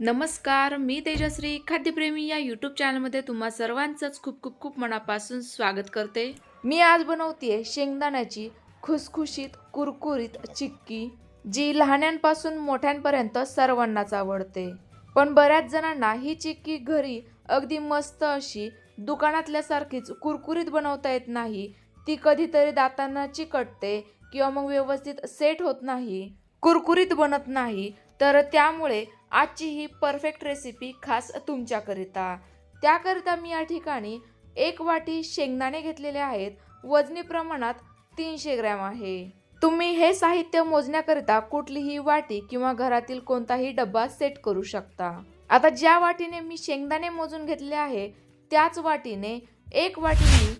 नमस्कार मी तेजश्री खाद्यप्रेमी या यूट्यूब चॅनलमध्ये तुम्हा सर्वांचंच खूप खूप खूप मनापासून स्वागत करते. मी आज बनवते शेंगदाण्याची खुसखुशीत कुरकुरीत चिक्की जी लहान्यांपासून मोठ्यांपर्यंत सर्वांनाच आवडते. पण बऱ्याच जणांना ही चिक्की घरी अगदी मस्त अशी दुकानातल्यासारखीच कुरकुरीत बनवता येत नाही. ती कधीतरी दातांना चिकटते किंवा मग व्यवस्थित सेट होत नाही. कुरकुरीत बनत नाही. तर त्यामुळे आजची ही परफेक्ट रेसिपी खास तुमच्याकरिता. त्याकरिता मी या ठिकाणी एक वाटी शेंगदाणे घेतलेले आहेत. वजनी प्रमाणात तीनशे ग्रॅम आहे. तुम्ही हे साहित्य मोजण्याकरिता कुठलीही वाटी किंवा घरातील कोणताही डब्बा सेट करू शकता. आता ज्या वाटीने मी शेंगदाणे मोजून घेतले आहे त्याच वाटीने एक वाटी मी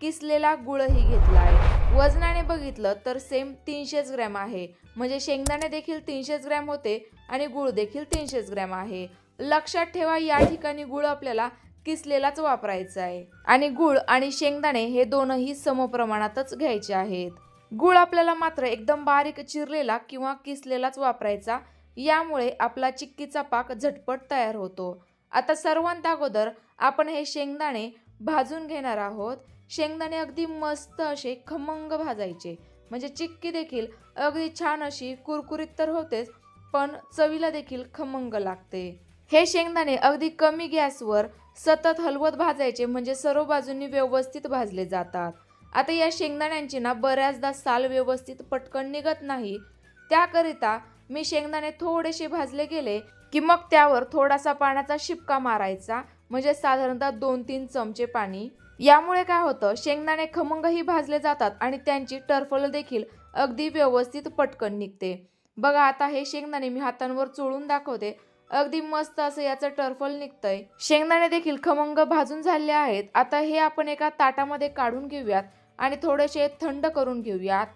किसलेला गुळही घेतला आहे. वजनाने बघितलं तर सेम तीनशेच ग्रॅम आहे. म्हणजे शेंगदाणे देखील तीनशेच ग्रॅम होते आणि गुळ देखील तीनशेच ग्रॅम आहे. लक्षात ठेवा या ठिकाणी गुळ आपल्याला किसलेलाच वापरायचा आहे. आणि गुळ आणि शेंगदाणे हे दोनही समप्रमाणातच घ्यायचे आहेत. गुळ आपल्याला मात्र एकदम बारीक चिरलेला किंवा किसलेलाच वापरायचा यामुळे आपला चिक्कीचा पाक झटपट तयार होतो. आता सर्वांत अगोदर आपण हे शेंगदाणे भाजून घेणार आहोत. शेंगदाणे अगदी मस्त असे खमंग भाजायचे. म्हणजे चिक्की देखील अगदी छान अशी कुरकुरीत तर होतेच पण चवीला देखील खमंग लागते. हे शेंगदाणे अगदी कमी गॅसवर सतत हलवत भाजायचे म्हणजे सर्व बाजूंनी व्यवस्थित भाजले जातात. आता या शेंगदाण्यांची ना बऱ्याचदा साल व्यवस्थित पटकन निघत नाही. त्याकरिता मी शेंगदाणे थोडेसे भाजले गेले की मग त्यावर थोडासा पाण्याचा शिपका मारायचा म्हणजे साधारणतः दोन तीन चमचे पाणी. यामुळे काय होतं शेंगदाणे खमंगही भाजले जातात आणि त्यांची टरफल देखील अगदी व्यवस्थित पटकन निघते. बघा आता हे शेंगदाणे मी हातांवर चोळून दाखवते. अगदी मस्त असं याचं टर्फल निघतंय. शेंगदाणे देखील खमंग भाजून झाले आहेत. आता हे आपण एका ताटामध्ये काढून घेऊयात आणि थोडेसे थंड करून घेऊयात.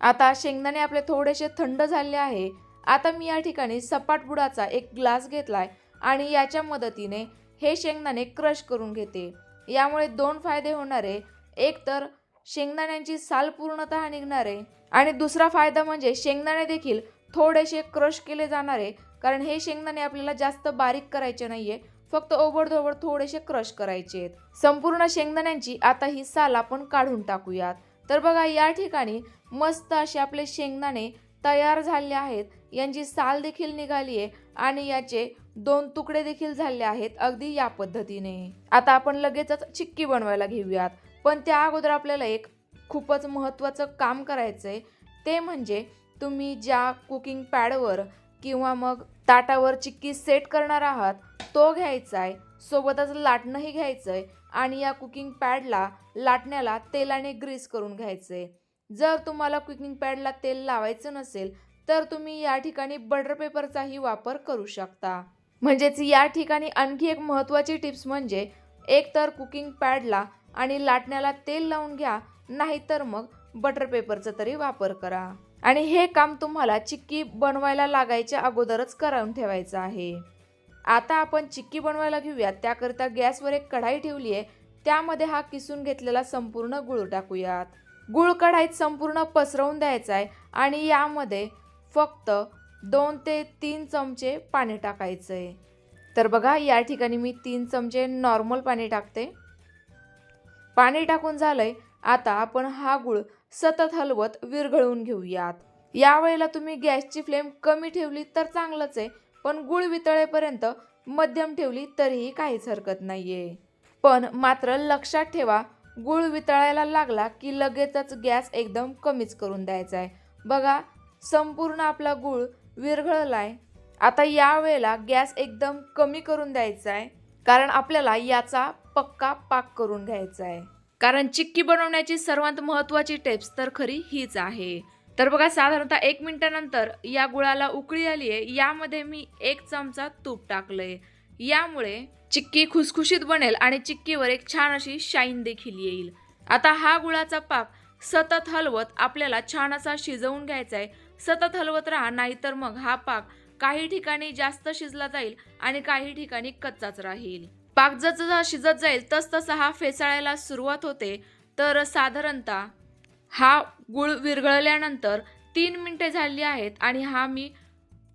आता शेंगदाणे आपले थोडेसे थंड झाले आहे. आता मी या ठिकाणी सपाट बुडाचा एक ग्लास घेतलाय आणि याच्या मदतीने हे शेंगदाणे क्रश करून घेते. यामुळे दोन फायदे होणारे एक तर शेंगदाण्यांची साल पूर्णतः निघणारे आणि दुसरा फायदा म्हणजे शेंगदाणे देखील थोडेसे क्रश केले जाणारे कारण हे शेंगदाणे आपल्याला जास्त बारीक करायचे नाहीये. फक्त ओबडधोबड थोडेसे क्रश करायचे आहेत. संपूर्ण शेंगदाण्यांची आता ही साल आपण काढून टाकूयात. तर बघा या ठिकाणी मस्त असे आपले शेंगदाणे तयार झाले आहेत. यांची साल देखील निघाली आहे आणि याचे दोन तुकडे देखील झाले आहेत अगदी या पद्धतीने. आता आपण लगेचच चिक्की बनवायला घेऊयात. पण त्या अगोदर आपल्याला एक खूपच महत्त्वाचं काम करायचं आहे ते म्हणजे तुम्ही ज्या कुकिंग पॅडवर किंवा मग ताटावर चिक्की सेट करणार आहात तो घ्यायचा आहे सोबतच लाटणंही घ्यायचं आहे आणि या कुकिंग पॅडला लाटण्याला तेलाने ग्रीस करून घ्यायचं आहे जर तुम्हाला कुकिंग पॅडला तेल लावायचं नसेल तर तुम्ही या ठिकाणी बटर पेपरचाही वापर करू शकता. म्हणजेच या ठिकाणी आणखी एक महत्त्वाची टिप्स म्हणजे एक तर कुकिंग पॅडला आणि लाटण्याला तेल लावून घ्या नाहीतर मग बटर पेपरचा तरी वापर करा. आणि हे काम तुम्हाला चिक्की बनवायला लागायच्या अगोदरच करावून ठेवायचं आहे. आता आपण चिक्की बनवायला घेऊयात त्याकरिता गॅसवर एक कढाई ठेवली आहे त्यामध्ये हा किसून घेतलेला संपूर्ण गुळ टाकूयात. गुळ कढाईत संपूर्ण पसरवून द्यायचा आहे आणि यामध्ये फक्त दोन ते तीन चमचे पाणी टाकायचं आहे तर बघा या ठिकाणी मी तीन चमचे नॉर्मल पाणी टाकते. पाणी टाकून झालं आहे आता आपण हा गुळ सतत हलवत विरघळवून घेऊयात. यावेळेला तुम्ही गॅसची फ्लेम कमी ठेवली तर चांगलंच आहे पण गुळ वितळेपर्यंत मध्यम ठेवली तरीही काहीच हरकत नाहीये. पण मात्र लक्षात ठेवा गुळ वितळायला लागला की लगेचच गॅस एकदम कमीच करून द्यायचा आहे. बघा संपूर्ण आपला गुळ विरघळलाय. आता यावेळेला गॅस एकदम कमी करून द्यायचा आहे कारण आपल्याला याचा पक्का पाक करून घ्यायचा आहे. कारण चिक्की बनवण्याची सर्वात महत्त्वाची टिप्स तर खरी हीच आहे. तर बघा साधारणतः एक मिनिटानंतर या गुळाला उकळी आली आहे यामध्ये मी एक चमचा तूप टाकलंय. यामुळे चिक्की खुसखुशीत बनेल आणि चिक्कीवर एक छान अशी शाईन देखील येईल. आता हा गुळाचा पाक सतत हलवत आपल्याला छान असा शिजवून घ्यायचा आहे सतत हलवत राहा नाहीतर मग हा पाक काही ठिकाणी जास्त शिजला जाईल आणि काही ठिकाणी कच्चाच राहील. पाक जसजसा शिजत जाईल तसतसा हा फेसाळायला सुरुवात होते. तर साधारणतः हा गुळ विरघळल्यानंतर तीन मिनिटे झाली आहेत आणि हा मी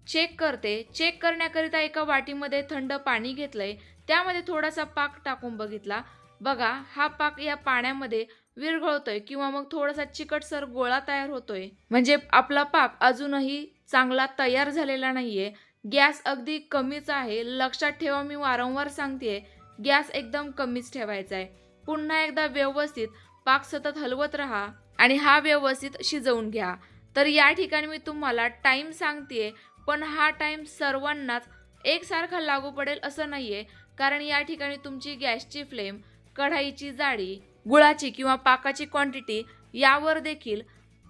चेक करते. चेक करण्याकरिता एका वाटीमध्ये थंड पाणी घेतलं आहे त्यामध्ये थोडासा पाक टाकून बघितला. बघा हा पाक या पाण्यामध्ये विरघळतोय किंवा मग थोडासा चिकटसर गोळा तयार होतोय. म्हणजे आपला पाक अजूनही चांगला तयार झालेला नाहीये. गॅस अगदी कमीच आहे. लक्षात ठेवा मी वारंवार सांगते गॅस एकदम कमीच ठेवायचा आहे. पुन्हा एकदा व्यवस्थित पाक सतत हलवत राहा आणि हा व्यवस्थित शिजवून घ्या. तर या ठिकाणी मी तुम्हाला टाईम सांगते पण हा टाईम सर्वांनाच एकसारखा लागू पडेल असं नाही आहे कारण या ठिकाणी तुमची गॅसची फ्लेम कढाईची जाडी गुळाची किंवा पाकाची क्वांटिटी यावर देखील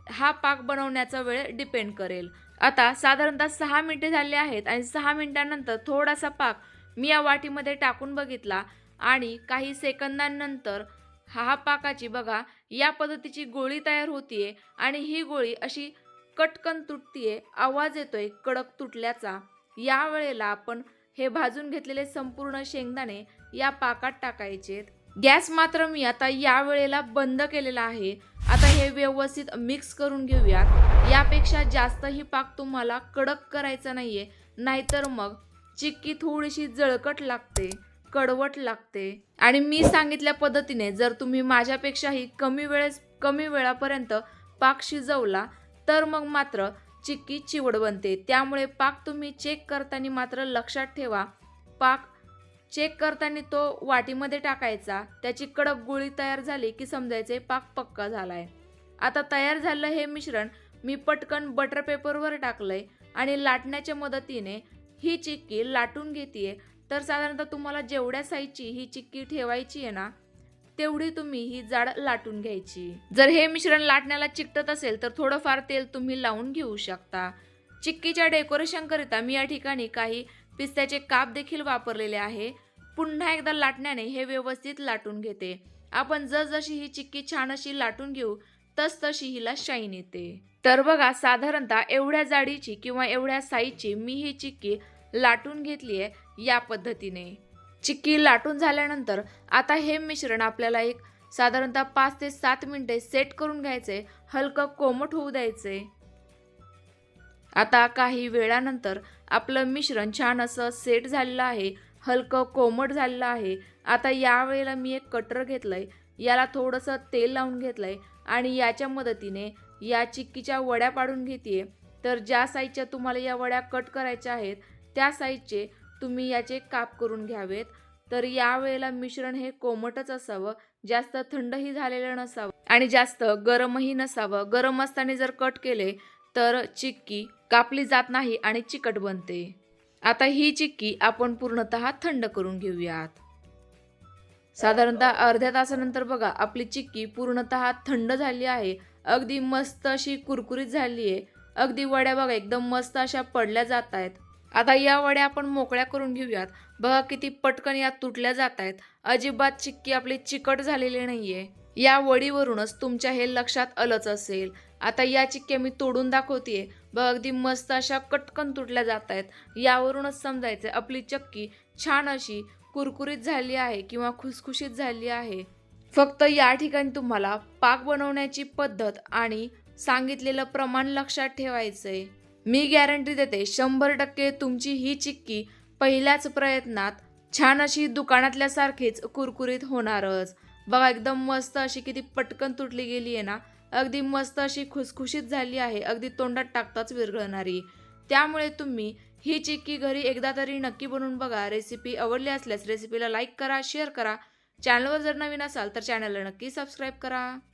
हा पाक बनवण्याचा वेळ डिपेंड करेल. आता साधारणतः सहा मिनिटे झाले आहेत आणि सहा मिनटानंतर थोडासा पाक मी या वाटीमध्ये टाकून बघितला आणि काही सेकंदांनंतर हा पाकाची बघा या पद्धतीची गोळी तयार होतीये आणि ही गोळी अशी कटकन तुटतीये आवाज येतोय कडक तुटल्याचा. या वेळेला आपण हे भाजून घेतलेले संपूर्ण शेंगदाणे या पाकात टाकायचे गॅस मात्र मी आता या वेळेला बंद केलेला आहे. आता हे व्यवस्थित मिक्स करून घेऊयात. यापेक्षा जास्तही पाक तुम्हाला कडक करायचा आहे नाहीतर मग चिक्की थोडीशी जळकट लागते कडवट लागते. आणि मी सांगितल्या पद्धतीने जर तुम्ही माझ्यापेक्षाही कमी वेळेस कमी वेळापर्यंत पाक शिजवला तर मग मात्र चिक्की चिवड बनते. त्यामुळे पाक तुम्ही चेक करताना मात्र लक्षात ठेवा. पाक चेक करताना तो वाटीमध्ये टाकायचा. त्याची कडक गोळी तयार झाली की समजायचे पाक पक्का झालाय. आता तयार झालं हे मिश्रण मी पटकन बटर पेपरवर टाकलंय आणि लाटण्याच्या मदतीने ही चिक्की लाटून घेते तर साधारणतः तुम्हाला जेवढ्या साईजची ही चिक्की ठेवायची आहे ना तेवढी तुम्ही ही जाड लाटून घ्यायची. जर हे मिश्रण लाटण्याला चिकटत असेल तर थोडंफार तेल तुम्ही लावून घेऊ शकता. चिक्कीच्या डेकोरेशनकरिता मी या ठिकाणी काही पिस्त्याचे काप देखील वापरलेले आहे. पुन्हा एकदा लाटण्याने हे व्यवस्थित लाटून घेते. आपण जसजशी ही चिक्की छान अशी लाटून घेऊ तस तशी हिला शाईन येते. तर बघा साधारणतः एवढ्या जाडीची किंवा एवढ्या साईजची मी ही चिक्की लाटून घेतली आहे या पद्धतीने. चिक्की लाटून झाल्यानंतर आता हे मिश्रण आपल्याला एक साधारणतः पाच ते सात मिनिटे सेट करून घ्यायचे. हलकं कोमट होऊ द्यायचे. आता काही वेळानंतर आपलं मिश्रण छान असं सेट झालेलं आहे हलकं कोमट झालेलं आहे. आता यावेळेला मी एक कटर घेतलंय याला थोडंसं तेल लावून घेतलंय आणि याच्या मदतीने या चिक्कीच्या वड्या पाडून घेते तर ज्या साईजच्या तुम्हाला या वड्या कट करायच्या आहेत त्या साईजचे तुम्ही याचे काप करून घ्यावेत. तर या वेळेला मिश्रण हे कोमटच असावं जास्त थंडही झालेलं नसावं आणि जास्त गरमही नसावं. गरम असताना जर कट केले तर चिक्की कापली जात नाही आणि चिकट बनते. आता ही चिक्की आपण पूर्णतः थंड करून घेऊयात. साधारणतः अर्ध्या तासानंतर बघा आपली चिक्की पूर्णतः थंड झाली आहे. अगदी मस्त अशी कुरकुरीत झाली आहे. अगदी वड्या बघा एकदम मस्त अशा पडल्या जात आहेत. आता या वड्या आपण मोकळ्या करून घेऊयात. बघा किती पटकन या तुटल्या जात आहेत. अजिबात चिक्की आपली चिकट झालेली नाही आहे या वडीवरूनच तुमच्या हे लक्षात आलंच असेल. आता या चिक्क्या मी तोडून दाखवतेय. बघ अगदी मस्त अशा कटकन तुटल्या जात आहेत यावरूनच समजायचं आपली चक्की छान अशी कुरकुरीत झाली आहे किंवा खुसखुशीत झाली आहे. फक्त या ठिकाणी तुम्हाला पाक बनवण्याची पद्धत आणि सांगितलेलं प्रमाण लक्षात ठेवायचंय. मी गॅरंटी देते शंभर टक्के तुमची ही चिक्की पहिल्याच प्रयत्नात छान अशी दुकानातल्या सारखीच कुरकुरीत होणारच. बघा एकदम मस्त अशी किती पटकन तुटली गेली आहे ना. अगदी मस्त अशी खुसखुशीत झाली आहे. अगदी तोंडात टाकताच विरघळणारी. त्यामुळे तुम्ही ही चिक्की घरी एकदा तरी नक्की बनवून बघा. रेसिपी आवडली असल्यास रेसिपीला लाईक करा शेअर करा. चॅनलवर जर नवीन असाल तर चॅनलला नक्की सबस्क्राईब करा.